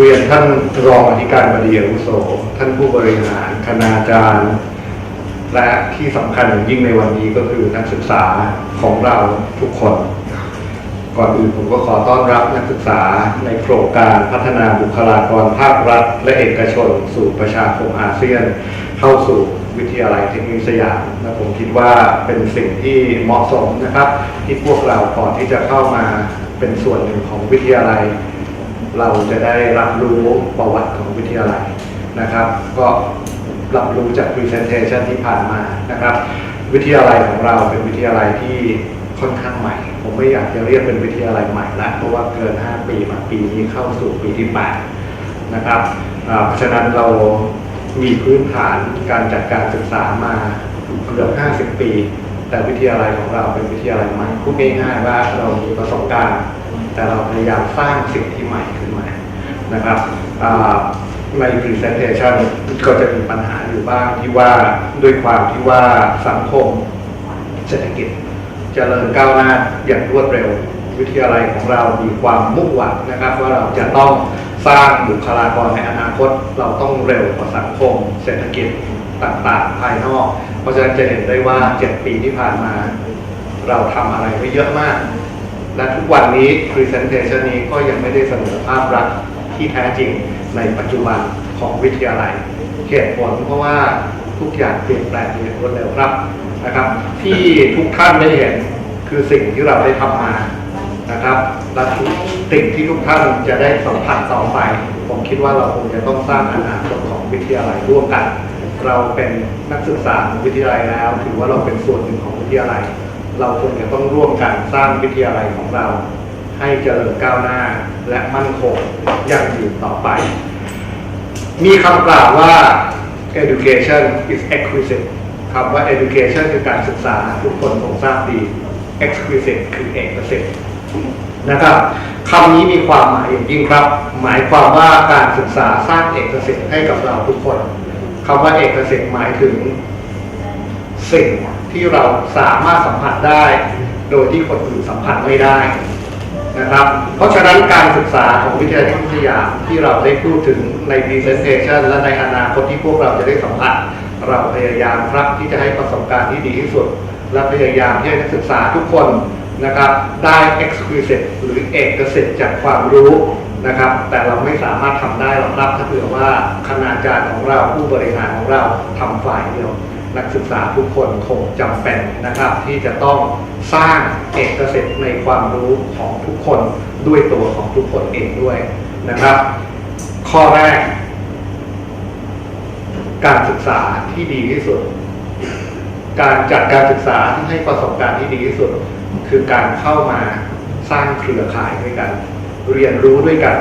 เรียนท่านรองอธิการบดีอาวุโส ท่านผู้บริหารคณาจารย์ และที่สำคัญอย่างยิ่งในวันนี้ก็คือนักศึกษาของเราทุกคน ก่อนอื่นผมก็ขอต้อนรับนักศึกษาในโครงการพัฒนาบุคลากรภาครัฐ และเอกชน สู่ประชาคมอาเซียน เข้าสู่วิทยาลัยเทคนิคสยามและผมคิดว่าเป็นสิ่งที่เหมาะสมนะครับ ที่พวกเราก่อนที่จะเข้ามาเป็นส่วนหนึ่งของวิทยาลัย เราจะได้รับรู้ประวัติของวิทยาลัยนะครับ ก็รับรู้จาก Presentation ที่ผ่านมานะครับ วิทยาลัยของเราเป็นวิทยาลัยที่ค่อนข้างใหม่ ผมไม่อยากจะเรียกเป็นวิทยาลัยใหม่ละเพราะว่าเกิน 5 ปีมาปีนี้เข้าสู่ปีที่8นะครับเพราะฉะนั้นเรามีพื้นฐานการจัดการศึกษามาเกือบ 50 ปี แต่วิทยาลัยของเราเป็นวิทยาลัยใหม่พูดง่ายๆว่าเรามีประสบการณ์ แต่เราพยายามสร้างสิ่งที่ใหม่ขึ้นมานะครับใน presentation ก็จะมีปัญหาอยู่บ้างที่ว่าด้วยความที่ว่าสังคมเศรษฐกิจเจริญก้าวหน้าอย่างรวดเร็ว วิทยาลัยของเรามีความมุ่งหวังนะครับ ว่าเราจะต้องสร้างบุคลากรในอนาคต เราต้องเร็วกว่าสังคม เศรษฐกิจต่างๆ ภายนอก เพราะฉะนั้นจะเห็นได้ว่า 7 ปีที่ผ่านมา เราทำอะไรไว้เยอะมาก และทุกวันนี้ Presentation นี้ก็ยังไม่ได้เสนอภาพลักษณ์ที่แท้จริงในปัจจุบันของวิทยาลัยเหตุผลเพราะว่าทุกอย่างเปลี่ยนแปลงอย่างรวดเร็วครับนะครับ ที่ทุกท่านได้เห็นคือสิ่งที่เราได้ทำมานะครับและทุกสิ่งที่ทุกท่านจะได้สัมผัสต่อไป ผมคิดว่าเราคงจะต้องสร้างอนาคตของวิทยาลัยร่วมกัน เราเป็นนักศึกษาของวิทยาลัยแล้ว ถือว่าเราเป็นส่วนหนึ่งของวิทยาลัย เราควรจะต้องร่วมกันสร้างวิทยาลัยของเรา ให้เจริญก้าวหน้าและมั่นคงยั่งยืนต่อไป มีคำกล่าวว่า education is exquisite คำว่า education คือการศึกษาทุกคนคงทราบดี exquisite คือเอกสิทธิ์นะครับคำนี้มีความหมายอย่างยิ่งครับ หมายความว่าการศึกษาสร้างเอกสิทธิ์ให้กับเราทุกคนคำว่าเอกสิทธิ์หมายถึงสิ่ง ที่เราสามารถสัมผัสได้ โดยที่คนอื่นสัมผัสไม่ได้นะครับ เพราะฉะนั้นการศึกษาของวิทยาลัยเทคนิคสยาที่เราได้พูดถึงใน presentation และในอนาคตที่พวกเราจะได้สัมผัส เราพยายามครับที่จะให้ประสบการณ์ที่ดีที่สุด และพยายามที่ให้นักศึกษาทุกคนนะครับได้ exquisite หรือเอกสิทธิ์จากความรู้นะครับ แต่เราไม่สามารถทำได้หรอกครับถ้าเผื่อว่าคณาจารย์ของเราผู้บริหารของเราทำฝ่ายเดียว นักศึกษาทุกคนคงจำเป็นนะครับ ที่จะต้องสร้างเอกสิทธิ์ในความรู้ของทุกคนด้วยตัวของทุกคนเองด้วยนะครับ ข้อแรก การศึกษาที่ดีที่สุด การจัดการศึกษาที่ให้ประสบการณ์ที่ดีที่สุด คือการเข้ามาสร้างเครือข่ายด้วยกัน เรียนรู้ด้วยกัน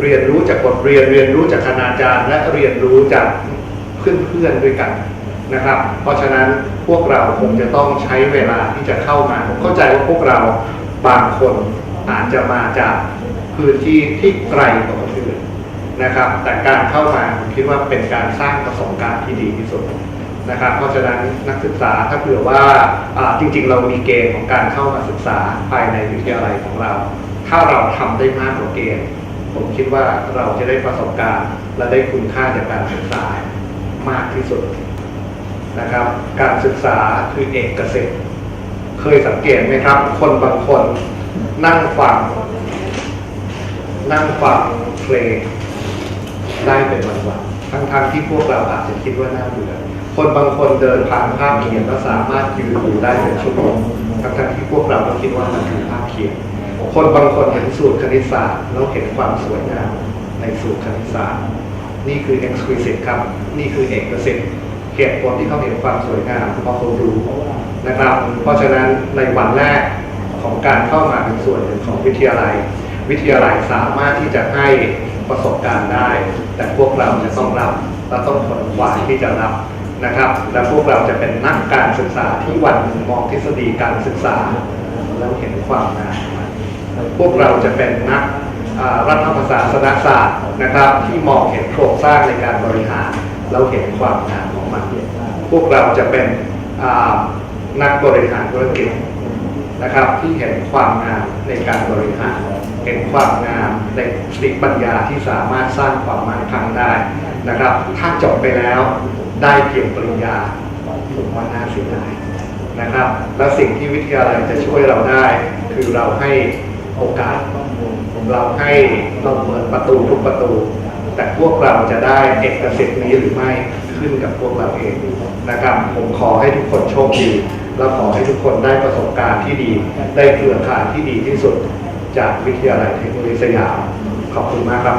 เรียนรู้จากบทเรียนเรียนรู้จากคณาจารย์ และเรียนรู้จากเพื่อนๆด้วยกัน นะครับ เพราะฉะนั้นพวกเราคงจะต้องใช้เวลาที่จะเข้ามาผมเข้าใจว่าพวกเราบางคนอาจจะมาจากพื้นที่ที่ไกลกว่าคนอื่นนะครับ แต่การเข้ามาผมคิดว่าเป็นการสร้างประสบการณ์ที่ดีที่สุดนะครับ เพราะฉะนั้นนักศึกษาถ้าเผื่อว่าจริงๆ เรามีเกณฑ์ของการเข้ามาศึกษาภายในวิทยาลัยของเรา ถ้าเราทำได้มากกว่าเกณฑ์ผมคิดว่าเราจะได้ประสบการณ์ และได้คุณค่าจากการศึกษามากที่สุด นะครับ การศึกษาคือเอกสิทธิ์เคยสังเกตไหมครับ คนบางคนนั่งฟัง นั่งฟังเพลงได้เป็นวันๆทั้งๆที่พวกเราอาจจะคิดว่าน่าเบื่อคนบางคนเดินผ่านภาพเขียนแล้วสามารถยืนดูได้เป็นชั่วโมงทั้งๆที่พวกเราก็คิดว่ามันคือภาพเขียน คนบางคนเห็นสูตรคณิตศาสตร์แล้วเห็นความสวยงามในสูตรคณิตศาสตร์ นี่คือ exquisite ครับ นี่คือเอกสิทธิ์ เหตุผลที่เขาเห็นความสวยงามเพราะเขารู้นะครับ เพราะฉะนั้นในวันแรกของการเข้ามาเป็นส่วนหนึ่งของวิทยาลัย วิทยาลัยสามารถที่จะให้ประสบการณ์ได้ แต่พวกเราจะต้องรับเราต้องขนขวายที่จะรับนะครับ และพวกเราจะเป็นนักการศึกษาที่วันหนึ่งมองทฤษฎีการศึกษาแล้วเห็นความงามพวกเราจะเป็นนัก รัฐประศาสนศาสตร์นะครับ ที่มองเห็นโครงสร้างในการบริหารแล้วเห็นความงามของมันพวกเราจะเป็นนักบริหารธุรกิจนะครับที่เห็นความงามในการบริหารเห็นความงามในสติปัญญาที่สามารถสร้างความมั่งคั่งได้นะครับ ถ้าจบไปแล้วได้เพียงปริญญาผมว่าน่าเสียดายนะครับ และสิ่งที่วิทยาลัยจะช่วยเราได้ คือเราให้ โอกาสเราให้เราเปิดประตูทุกประตู แต่พวกเราจะได้เอกสิทธิ์นี้หรือไม่ขึ้นกับพวกเราเองนะครับผมขอให้ทุกคนโชคดีและขอให้ทุกคนได้ประสบการณ์ที่ดี ได้เครือข่ายที่ดีที่สุดจากวิทยาลัยเทคโนโลยีสยามขอบคุณมากครับ